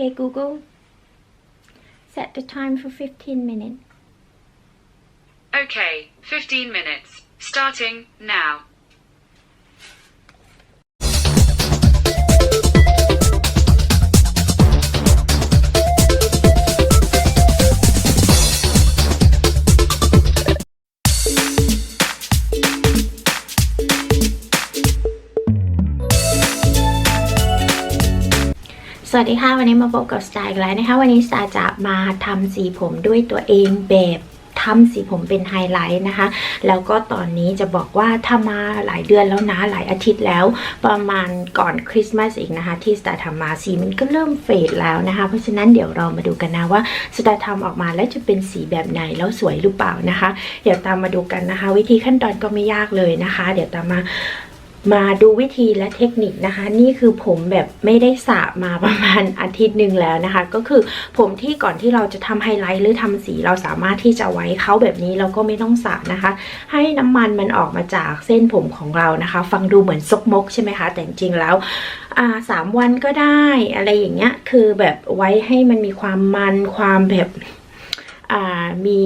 Hey Google, set the time for 15 minutes. Okay, 15 minutes. Starting now. สวัสดีค่ะ วันนี้มาพบกับสไตล์แล้วนะคะ วันนี้สไตล์จะมาทำสีผมด้วยตัวเองแบบทำสีผมเป็นไฮไลท์นะคะ แล้วก็ตอนนี้จะบอกว่าทำมาหลายเดือนแล้วนะ หลายอาทิตย์แล้ว ประมาณก่อนคริสต์มาสอีกนะคะ ที่สไตล์ทำมาสีมันก็เริ่มเฟดแล้วนะคะ เพราะฉะนั้นเดี๋ยวเรามาดูกันนะว่าสไตล์ทำออกมาแล้วจะเป็นสีแบบไหนแล้วสวยหรือเปล่านะคะ เดี๋ยวตามมาดูกันนะคะ วิธีขั้นตอนก็ไม่ยากเลยนะคะ เดี๋ยวตามมา มาดูวิธีและเทคนิคนะคะ นี่คือผมแบบไม่ได้สระมาประมาณอาทิตย์หนึ่งแล้วนะคะ ก็คือผมที่ก่อนที่เราจะทำไฮไลท์หรือทำสีเราสามารถที่จะไว้เขาแบบนี้เราก็ไม่ต้องสระนะคะ ให้น้ำมันมันออกมาจากเส้นผมของเรานะคะ ฟังดูเหมือนซกมกใช่ไหมคะ แต่จริงๆแล้วสามวันก็ได้อะไรอย่างเงี้ยคือแบบไว้ให้มันมีความมันความแบบ มี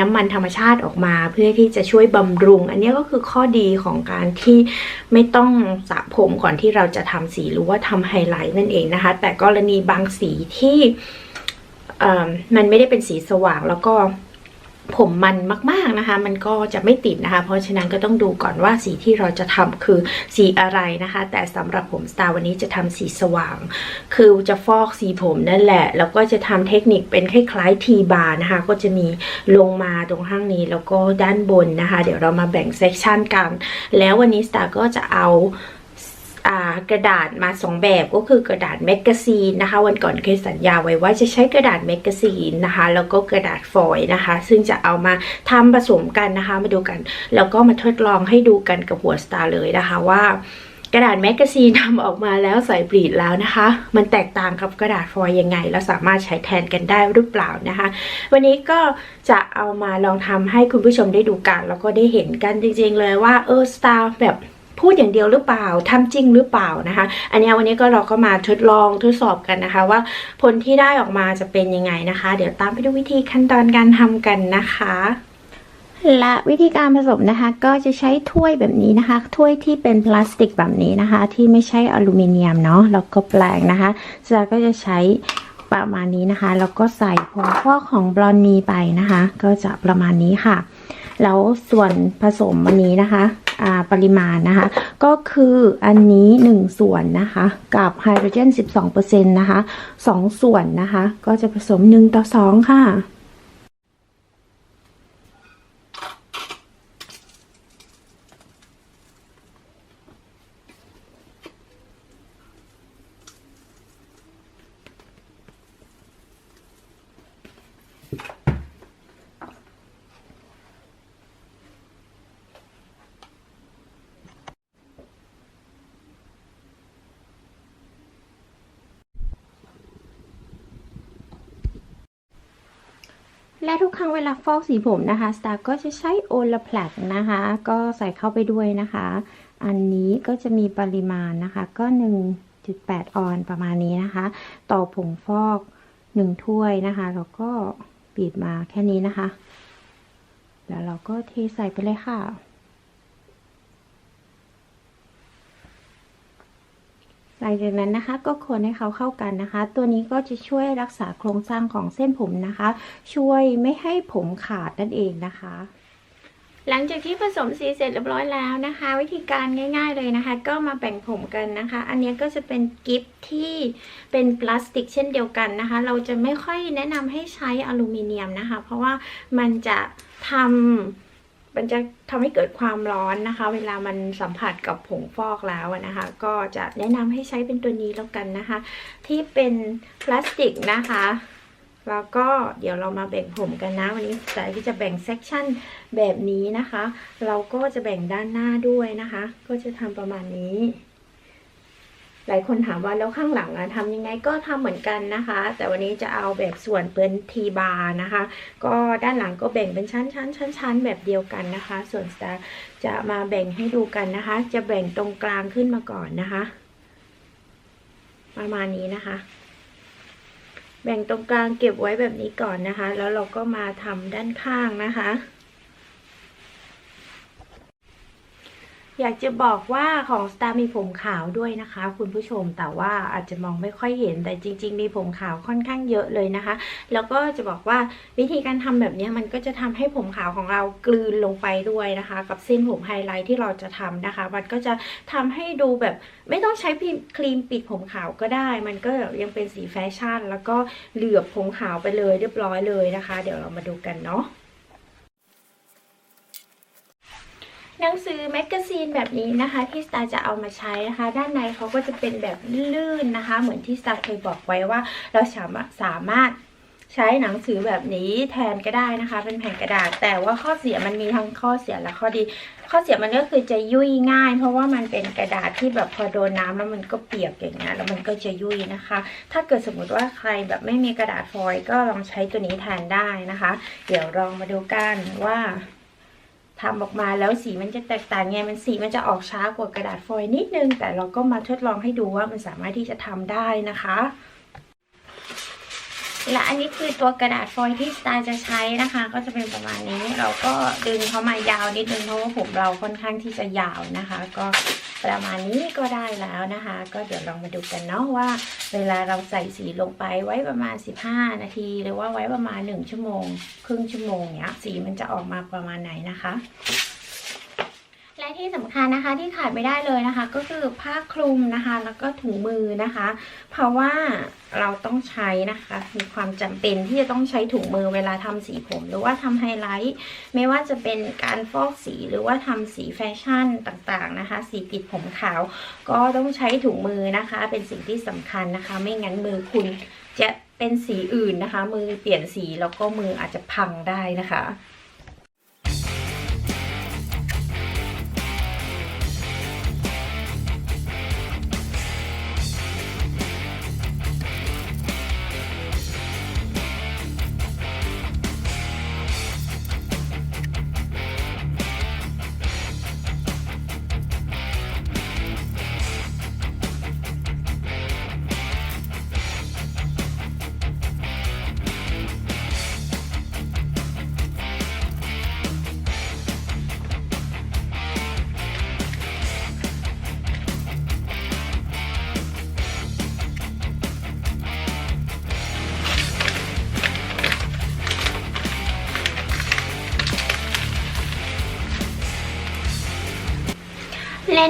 น้ำมันธรรมชาติออกมาเพื่อที่จะช่วยบำรุง อันนี้ก็คือข้อดีของการที่ไม่ต้องสระผมก่อนที่เราจะทำสีหรือว่าทำไฮไลท์นั่นเองนะคะ แต่กรณีบางสีที่มันไม่ได้เป็นสีสว่างแล้วก็ ผมมันมากๆนะคะ มันก็จะไม่ติดนะคะ เพราะฉะนั้นก็ต้องดูก่อนว่าสีที่เราจะทำคือสีอะไรนะคะ แต่สำหรับผมสตาร์วันนี้จะทำสีสว่าง คือจะฟอกสีผมนั่นแหละ แล้วก็จะทำเทคนิคเป็นคล้ายๆทีบาร์นะคะ ก็จะมีลงมาตรงข้างนี้ แล้วก็ด้านบนนะคะ เดี๋ยวเรามาแบ่งเซกชันกัน แล้ววันนี้สตาร์ก็จะเอา กระดาษมาสองแบบก็คือกระดาษแมกกาซีนนะคะ วันก่อนเคยสัญญาไว้ว่าจะใช้กระดาษแมกกาซีนนะคะ แล้วก็กระดาษฟอยล์นะคะ ซึ่งจะเอามาทำผสมกันนะคะ มาดูกัน แล้วก็มาทดลองให้ดูกันกับหัวสตาร์เลยนะคะว่ากระดาษแมกกาซีนทำออกมาแล้วใส่บลีดแล้วนะคะ มันแตกต่างกับกระดาษฟอยล์ยังไง แล้วสามารถใช้แทนกันได้หรือเปล่านะคะ วันนี้ก็จะเอามาลองทำให้คุณผู้ชมได้ดูกัน แล้วก็ได้เห็นกันจริงๆเลยว่าเออสตาร์แบบ พูดอย่างเดียวหรือเปล่าทำจริงหรือเปล่านะคะ อันนี้วันนี้ก็เราก็มาทดลองทดสอบกันนะคะ ว่าผลที่ได้ออกมาจะเป็นยังไงนะคะ เดี๋ยวตามไปดูวิธีขั้นตอนการทำกันนะคะและวิธีการผสมนะคะก็จะใช้ถ้วยแบบนี้นะคะ ถ้วยที่เป็นพลาสติกแบบนี้นะคะ ที่ไม่ใช่อลูมิเนียมเนาะแล้วก็แปลงนะคะจะก็จะใช้ประมาณนี้นะคะแล้วก็ใส่ผงฟอกของบลอนนีไปนะคะ ก็จะประมาณนี้ค่ะ แล้วส่วนผสมอันนี้นะคะ ปริมาณนะคะ ก็คืออันนี้ 1 ส่วนนะคะ กับไฮโดรเจน 12%นะคะ 2 ส่วนนะคะ ก็จะผสม 1 ต่อ 2 ค่ะ และทุกครั้งเวลาฟอกสีผมนะคะสตาร์ก็จะใช้โอลาแพลกนะคะ ก็ใส่เข้าไปด้วยนะคะ อันนี้ก็จะมีปริมาณนะคะ ก็ 1.8 ออนประมาณนี้นะคะ ต่อผงฟอก 1 ถ้วยนะคะ แล้วก็บีบมาแค่นี้นะคะ แล้วเราก็เทใส่ไปเลยค่ะ หลังจากนั้นนะคะก็คนให้เขาเข้ากันนะคะ ตัวนี้ก็จะช่วยรักษาโครงสร้างของเส้นผมนะคะ ช่วยไม่ให้ผมขาดนั่นเองนะคะ หลังจากที่ผสมสีเสร็จเรียบร้อยแล้วนะคะ วิธีการง่าย ๆเลยนะคะ ก็มาแบ่งผมกันนะคะ อันนี้ก็จะเป็นกิฟที่เป็นพลาสติกเช่นเดียวกันนะคะ เราจะไม่ค่อยแนะนำให้ใช้อลูมิเนียมนะคะ เพราะว่ามันจะทำ มันจะทำให้เกิดความร้อนนะคะ เวลามันสัมผัสกับผงฟอกแล้วนะคะ ก็จะแนะนำให้ใช้เป็นตัวนี้แล้วกันนะคะ ที่เป็นพลาสติกนะคะ แล้วก็เดี๋ยวเรามาแบ่งผมกันนะ วันนี้สายที่จะแบ่งเซกชันแบบนี้นะคะ เราก็จะแบ่งด้านหน้าด้วยนะคะ ก็จะทำประมาณนี้ หลายคนถามว่าแล้วข้างหลังอะทำยังไงก็ทำเหมือนกันนะคะ แต่วันนี้จะเอาแบบส่วนเป็นทีบาร์นะคะ ก็ด้านหลังก็แบ่งเป็นชั้นชั้นชั้นชั้นแบบเดียวกันนะคะ ส่วนสตาร์จะมาแบ่งให้ดูกันนะคะ จะแบ่งตรงกลางขึ้นมาก่อนนะคะ ประมาณนี้นะคะ แบ่งตรงกลางเก็บไว้แบบนี้ก่อนนะคะ แล้วเราก็มาทำด้านข้างนะคะ อยากจะบอกว่าของ Star มีผมขาวด้วยนะคะ คุณผู้ชมแต่ว่าอาจจะมองไม่ค่อยเห็นแต่จริง ๆ มีผมขาวค่อนข้างเยอะเลยนะคะ แล้วก็จะบอกว่าวิธีการทำแบบนี้มันก็จะทำให้ผมขาวของเรากลืนลงไปด้วยนะคะ กับเส้นผมไฮไลท์ที่เราจะทำนะคะ มันก็จะทำให้ดูแบบไม่ต้องใช้ครีมปิดผมขาวก็ได้ มันก็ยังเป็นสีแฟชั่น แล้วก็เหลือบผมขาวไปเลยเรียบร้อยเลยนะคะ เดี๋ยวเรามาดูกันเนาะ หนังสือแมกกาซีนแบบนี้นะคะ ที่สตาจะเอามาใช้นะคะ ด้านในเขาก็จะเป็นแบบลื่นนะคะ เหมือนที่สตาเคยบอกไว้ว่า เราสามารถสามารถใช้หนังสือแบบนี้แทนก็ได้นะคะ เป็นแผ่นกระดาษ แต่ว่าข้อเสียมันมีทั้งข้อเสียและข้อดี ข้อเสียมันก็คือจะยุ่ยง่าย เพราะว่ามันเป็นกระดาษที่แบบพอโดนน้ำแล้วมันก็เปียกอย่างเงี้ยแล้วมันก็จะยุ่ยนะคะ ถ้าเกิดสมมติว่าใครแบบไม่มีกระดาษฟอยล์ก็ลองใช้ตัวนี้แทนได้นะคะ เดี๋ยวลองมาดูกันว่า ทำออกมาแล้วสีมันจะแตกต่างไงมันสีมันจะออกช้ากว่ากระดาษฟอยล์นิดนึง แต่เราก็มาทดลองให้ดูว่ามันสามารถที่จะทำได้นะคะ และอันนี้คือตัวกระดาษฟอยล์ที่สตาร์จะใช้นะคะ ก็จะเป็นประมาณนี้ เราก็ดึงเข้ามายาวนิดนึงเพราะว่าผมเราค่อนข้างที่จะยาวนะคะ ก็ ประมาณนี้ก็ได้แล้วนะคะ ก็เดี๋ยวลองมาดูกันเนาะว่า เวลาเราใส่สีลงไปไว้ประมาณ 15 นาที หรือว่าไว้ประมาณ 1 ชั่วโมง ครึ่งชั่วโมงเนี้ยสีมันจะออกมาประมาณไหนนะคะและ ที่สำคัญนะคะที่ขาดไม่ได้เลยนะคะ ก็คือผ้าคลุมนะคะ แล้วก็ถุงมือนะคะ เพราะว่าเราต้องใช้นะคะ มีความจำเป็นที่จะต้องใช้ถุงมือเวลาทำสีผม หรือว่าทำไฮไลท์ไม่ว่าจะเป็นการฟอกสีหรือว่าทำสีแฟชั่นต่างๆนะคะ สีปิดผมขาว ก็ต้องใช้ถุงมือนะคะ เป็นสิ่งที่สำคัญนะคะ ไม่งั้นมือคุณจะเป็นสีอื่นนะคะ มือเปลี่ยนสีแล้วก็มืออาจจะพังได้นะคะ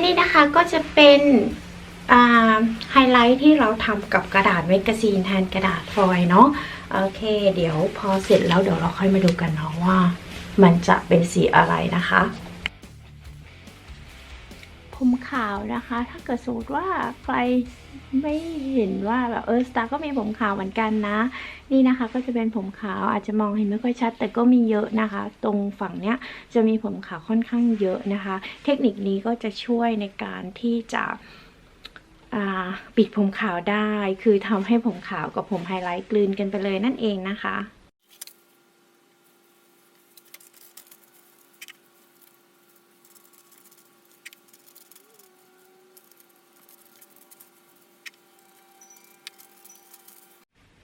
นี่นะคะก็จะเป็นไฮไลท์ที่เราทำกับกระดาษเมกกาซีนแทนกระดาษฟอยล์เนาะโอเค เดี๋ยวพอเสร็จแล้วเดี๋ยวเราค่อยมาดูกันเนาะว่า มันจะเป็นสีอะไรนะคะ ผมข่าวนะคะ ถ้าเกิดสมมติว่าใครไม่เห็นว่าแบบเออสตาร์ก็มีผมขาวเหมือนกันนะ นี่นะคะก็จะเป็นผมขาวอาจจะมองเห็นไม่ค่อยชัด แต่ก็มีเยอะนะคะ ตรงฝั่งเนี้ยจะมีผมขาวค่อนข้างเยอะนะคะ เทคนิคนี้ก็จะช่วยในการที่จะปิดผมขาวได้ คือทำให้ผมขาวกับผมไฮไลท์กลืนกันไปเลยนั่นเองนะคะ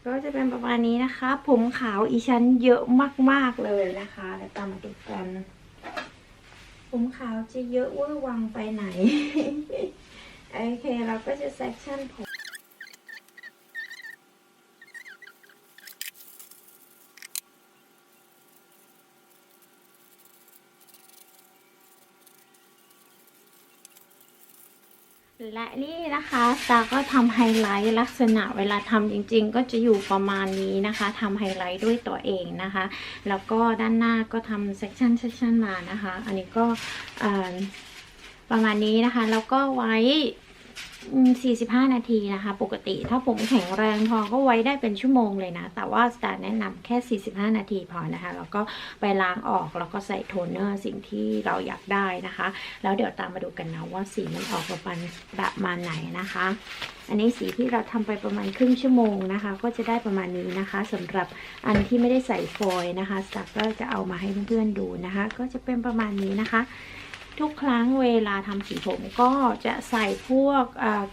ก็จะเป็นประมาณนี้นะคะ ผมขาวอีชั้นเยอะมากๆเลยนะคะแล้วตามมาดูกัน ผมขาวจะเยอะเวอร์วังไปไหน โอเค เราก็จะเซ็กชั่นผม และนี่นะคะตาก็ทำไฮไลท์ลักษณะเวลาทำจริงๆ ก็จะอยู่ประมาณนี้นะคะทำไฮไลท์ด้วยตัวเองนะคะ แล้วก็ด้านหน้าก็ทำเซกชันเซกชันมานะคะ อันนี้ก็ประมาณนี้นะคะ แล้วก็ไว้ 45 นาทีนะคะ ปกติถ้าผมแข็งแรงพอก็ไว้ได้เป็นชั่วโมงเลยนะ แต่ว่าสตาร์แนะนำแค่ 45 นาทีพอนะคะ แล้วก็ไปล้างออกแล้วก็ใส่โทนเนอร์สิ่งที่เราอยากได้นะคะ แล้วเดี๋ยวตามมาดูกันนะว่าสีมันออกประมาณประมาณไหนนะคะ อันนี้สีที่เราทำไปประมาณครึ่งชั่วโมงนะคะ ก็จะได้ประมาณนี้นะคะสำหรับอันที่ไม่ได้ใส่ฟอยล์นะคะสตักก็จะเอามาให้เพื่อนๆดูนะคะ ก็จะเป็นประมาณนี้นะคะ ทุกครั้งเวลาทำสีผมก็จะใส่พวก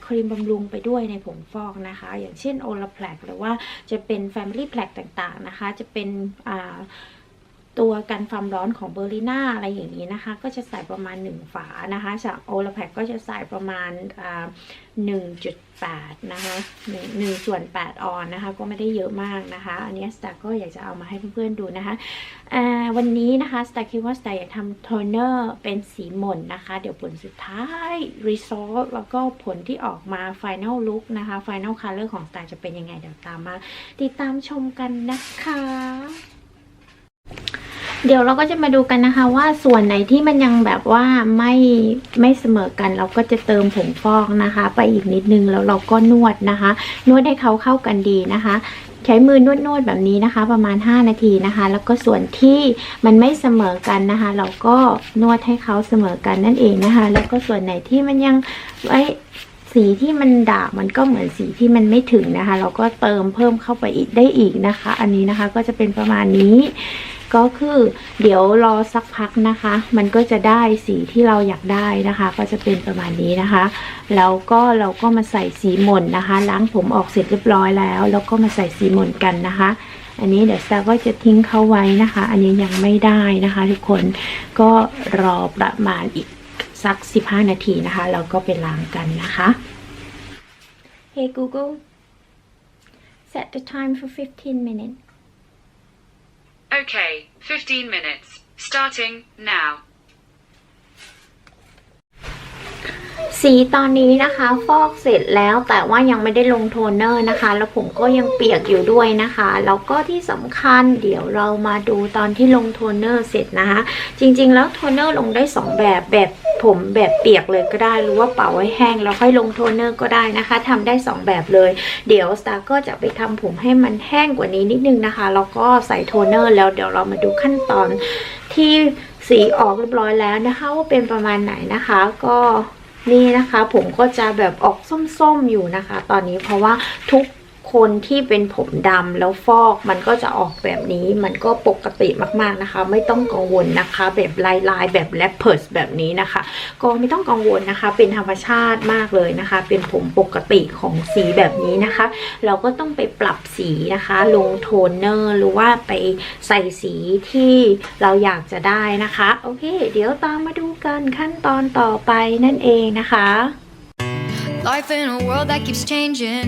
ครีมบำรุงไปด้วยในผมฟอกนะคะ อย่างเช่นโอลาแพลกหรือว่าจะเป็น Family p l a กต่างๆนะคะ จะเป็น ตัวกันความร้อนของเบอร์ลิน่าอะไรอย่างนี้นะคะ ก็จะใส่ประมาณ 1 ฝานะคะจากโอลาแพกก็จะใส่ประมาณอ่า1.8นะคะ1 1ส่วน8ออนนะคะ ก็ไม่ได้เยอะมากนะคะ อันนี้สตาร์ก็อยากจะเอามาให้เพื่อนๆดูนะคะวันนี้นะคะสตาร์คิดว่าสตาร์อยากทำโทนเนอร์เป็นสีหม่นนะคะ เดี๋ยวผลสุดท้าย result แล้วก็ผลที่ออกมา final look นะคะ final color ของสตาร์จะเป็นยังไงเดี๋ยวตามมา ติดตามชมกันนะคะ เดี๋ยวเราก็จะมาดูกันนะคะ ว่าส่วนไหนที่มันยังแบบว่าไม่ไม่เสมอกัน เราก็จะเติมผงฟอกนะคะ ไปอีกนิดนึงแล้วเราก็นวดนะคะ นวดให้เขาเข้ากันดีนะคะ ใช้มือนวดนวดๆแบบนี้นะคะ ประมาณ 5 นาทีนะคะ แล้วก็ส่วนที่มันไม่เสมอกันนะคะ เราก็นวดให้เขาเสมอกันนั่นเองนะคะ แล้วก็ส่วนไหนที่มันยังไว้สีที่มันด่างมันก็เหมือนสีที่มันไม่ถึงนะคะ เราก็เติมเพิ่มเข้าไปอีกได้อีกนะคะ อันนี้นะคะก็จะเป็นประมาณนี้ ก็คือเดี๋ยวรอสักพักนะคะ มันก็จะได้สีที่เราอยากได้นะคะ ก็จะเป็นประมาณนี้นะคะ แล้วก็เราก็มาใส่สีหม่นนะคะ ล้างผมออกเสร็จเรียบร้อยแล้ว แล้วก็มาใส่สีหม่นกันนะคะ อันนี้เดี๋ยวสตาก็จะทิ้งเขาไว้นะคะ อันนี้ยังไม่ได้นะคะ ทุกคนก็รอประมาณอีกสัก 15 นาทีนะคะแล้วก็ไปล้างกันนะคะ Hey Google set the time for 15 minutes Okay, 15 minutes. Starting now. สีตอนนี้นะคะฟอกเสร็จแล้วแต่ว่ายังไม่ได้ลงโทนเนอร์นะคะ แล้วผมก็ยังเปียกอยู่ด้วยนะคะ แล้วก็ที่สำคัญเดี๋ยวเรามาดูตอนที่ลงโทนเนอร์เสร็จนะคะ จริงๆ แล้วโทนเนอร์ลงได้ 2 แบบแบบผมแบบเปียกเลยก็ได้หรือว่าเป่าไว้แห้งแล้วค่อยลงโทนเนอร์ก็ได้นะคะทำได้ 2 แบบเลย เดี๋ยวสตาร์ก็จะไปทำผมให้มันแห้งกว่านี้นิดนึงนะคะแล้วก็ใส่โทนเนอร์แล้วเดี๋ยวเรามาดูขั้นตอนที่สีออกเรียบร้อยแล้วนะคะว่าเป็นประมาณไหนนะคะก็ นี่นะคะ ผมก็จะแบบออกส้มๆอยู่นะคะ ตอนนี้เพราะว่าทุก คนที่เป็นผมดำแล้วฟอกมันก็จะออกแบบนี้มันก็ปกติมากๆนะคะ ไม่ต้องกังวลนะคะ แบบลายลายๆแบบแรปเพิร์สแบบนี้นะคะ ก็ไม่ต้องกังวลนะคะ เป็นธรรมชาติมากเลยนะคะ เป็นผมปกติของสีแบบนี้นะคะ เราก็ต้องไปปรับสีนะคะ ลงโทนเนอร์หรือว่าไปใส่สีที่เราอยากจะได้นะคะ โอเค เดี๋ยวตามมาดูกันขั้นตอนต่อไปนั่นเองนะคะ Life in a world that keeps changing.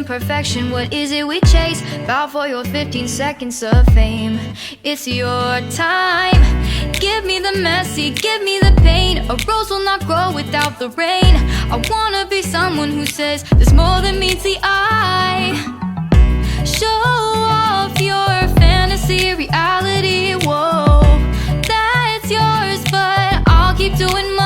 imperfection. What is it we chase? Bow for your 15 seconds of fame. It's your time. Give me the messy, give me the pain. A rose will not grow without the rain. I wanna be someone who says there's more than meets the eye. Show off your fantasy reality. Whoa, that's yours, but I'll keep doing my